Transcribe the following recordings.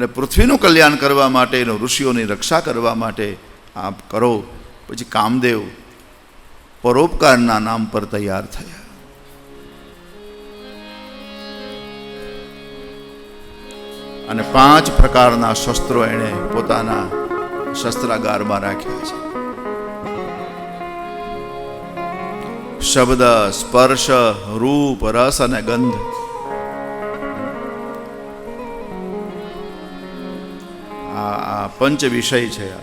અને પૃથ્વીનું કલ્યાણ કરવા માટે ઋષિઓની રક્ષા કરવા માટે આપ કરો. પછી કામદેવ પરોપકારના નામ પર તૈયાર થયા. અને પાંચ પ્રકારના શસ્ત્રો એણે પોતાના શસ્ત્રાગારમાં રાખ્યા છે. શબ્દ, સ્પર્શ, રૂપ, રસ અને ગંધ. આ આ પંચ વિષય છે આ.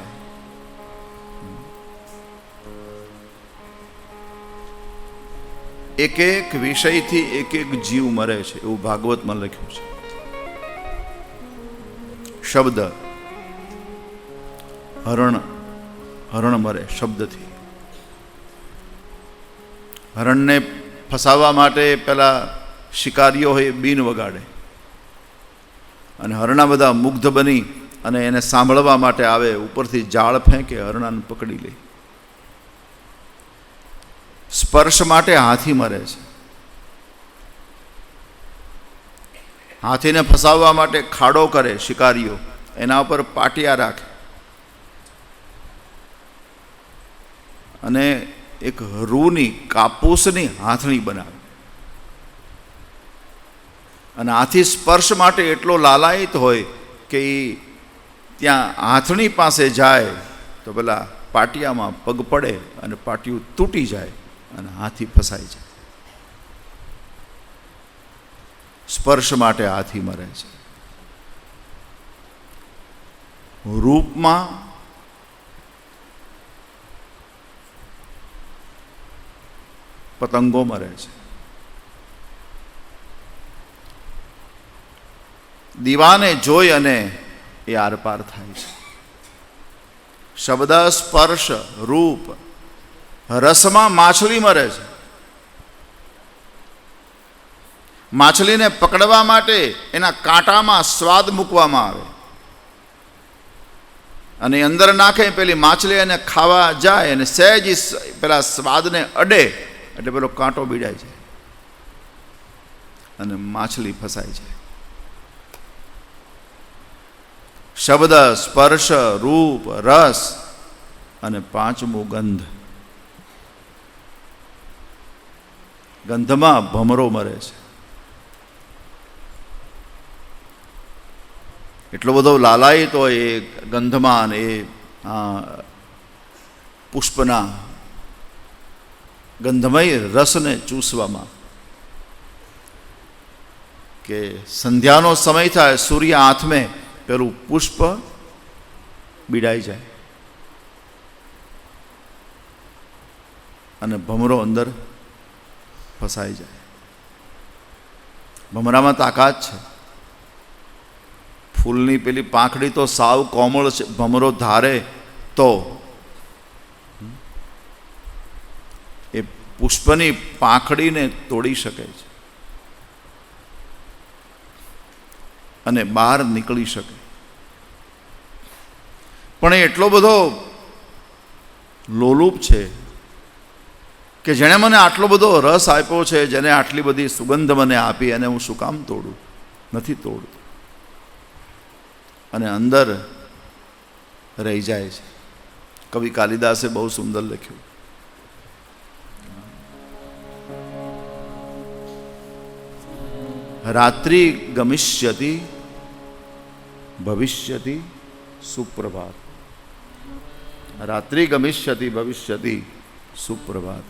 એક એક વિષયથી એક એક જીવ મરે છે, એવું ભાગવતમાં લખ્યું છે. શબ્દ. હરણ હરણ મરે શબ્દથી. હરણને ફસાવવા માટે પેલા શિકારીઓ હોય બિન બીન વગાડે. અને હરણા બધા મુગ્ધ બની અને એને સાંભળવા માટે આવે, ઉપરથી જાળ ફેંકે, હરણાને પકડી લે. સ્પર્શ માટે હાથી મરે છે. હાથીને ફસાવવા માટે ખાડો કરે શિકારીઓ, એના ઉપર પાટિયા રાખે. અને એક રૂની, કાપૂસની હાથણી બનાવે. અને હાથી સ્પર્શ માટે એટલો લાલાયિત હોય કે એ ત્યાં હાથણી પાસે જાય તો પેલા પાટિયામાં પગ પડે અને પાટિયું તૂટી જાય અને હાથી ફસાઈ જાય. સ્પર્શ માટે હાથી મરે છે. રૂપમાં પતંગો મરે છે. દીવાને જોઈ અને એ આરપાર થાય છે. શબ્દ સ્પર્શ રૂપ રસમાં માછલી મરે છે. માછલીને પકડવા માટે એના કાંટામાં સ્વાદ મૂકવામાં આવે. અને અંદર નાખે પેલી માછલી એને ખાવા જાય અને સહેજ પેલા સ્વાદને અડે એટલે પેલો કાંટો બીડાય છે અને માછલી ફસાય છે શબ્દ, સ્પર્શ, રૂપ, રસ અને પાંચમું ગંધ. ગંધમાં ભમરો મરે છે. એટલો બધો લાલાયિત હોય એ ગંધમાં ને એ પુષ્પના ગંધમય રસને ચૂસવામાં. કે સંધ્યાનો સમય થાય, સૂર્ય આથમે પેલું પુષ્પ બીડાઈ જાય. અને ભમરો અંદર ફસાઈ જાય. ભમરામાં તાકાત છે. ફૂલની પેલી પાંખડી તો સાવ કોમળ છે. ભમરો ધારે તો એ પુષ્પની પાંખડીને તોડી શકે છે. અને બહાર નીકળી શકે. પણ એ એટલો બધો લોલુપ છે કે જેણે મને આટલો બધો રસ આપ્યો છે, જેને આટલી બધી સુગંધ મને આપી અને હું શું કામ તોડું? નથી તોડતો. અને અંદર રહી જાય છે. કવિ કાલિદાસે બહુ સુંદર લખ્યું. રાત્રિ ગમિષ્યતિ ભવિષ્યતિ સુપ્રભાત રાત્રિ ગમિષ્યતિ ભવિષ્યતિ સુપ્રભાત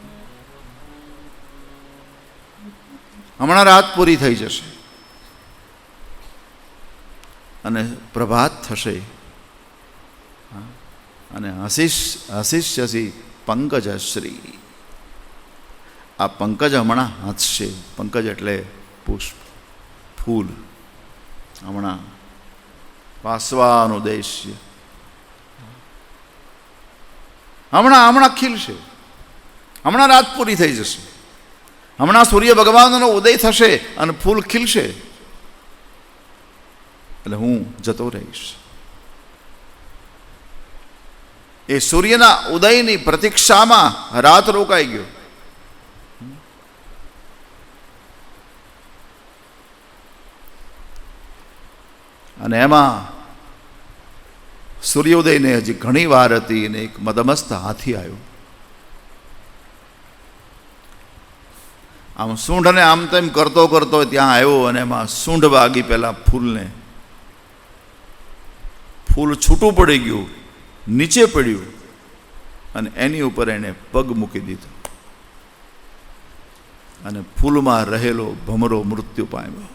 હમણાં રાત પૂરી થઈ જશે અને પ્રભાત થશે અને હસીશ હસીષ્યસી પંકજશ્રી આ પંકજ હમણાં હાથશે પંકજ એટલે પુષ્પ ફૂલ હમણાં વાસવાનુદેશ્ય હમણાં હમણાં ખીલશે હમણાં રાત પૂરી થઈ જશે હમણાં સૂર્ય ભગવાનનો ઉદય થશે અને ફૂલ ખીલશે એટલે હું જતો રહીશ એ સૂર્યના ઉદયની પ્રતીક્ષામાં રાત રોકાઈ ગયો અને એમાં સૂર્યોદયને હજી ઘણી વાર હતી અને એક મદમસ્ત હાથી આવ્યો. આમ સૂંઢને આમ તેમ કરતો કરતો ત્યાં આવ્યો અને એમાં સૂંઢ વાગી પહેલાં ફૂલને. ફૂલ છૂટું પડી ગયું, નીચે પડ્યું અને એની ઉપર એણે પગ મૂકી દીધો. અને ફૂલમાં રહેલો ભમરો મૃત્યુ પામ્યો.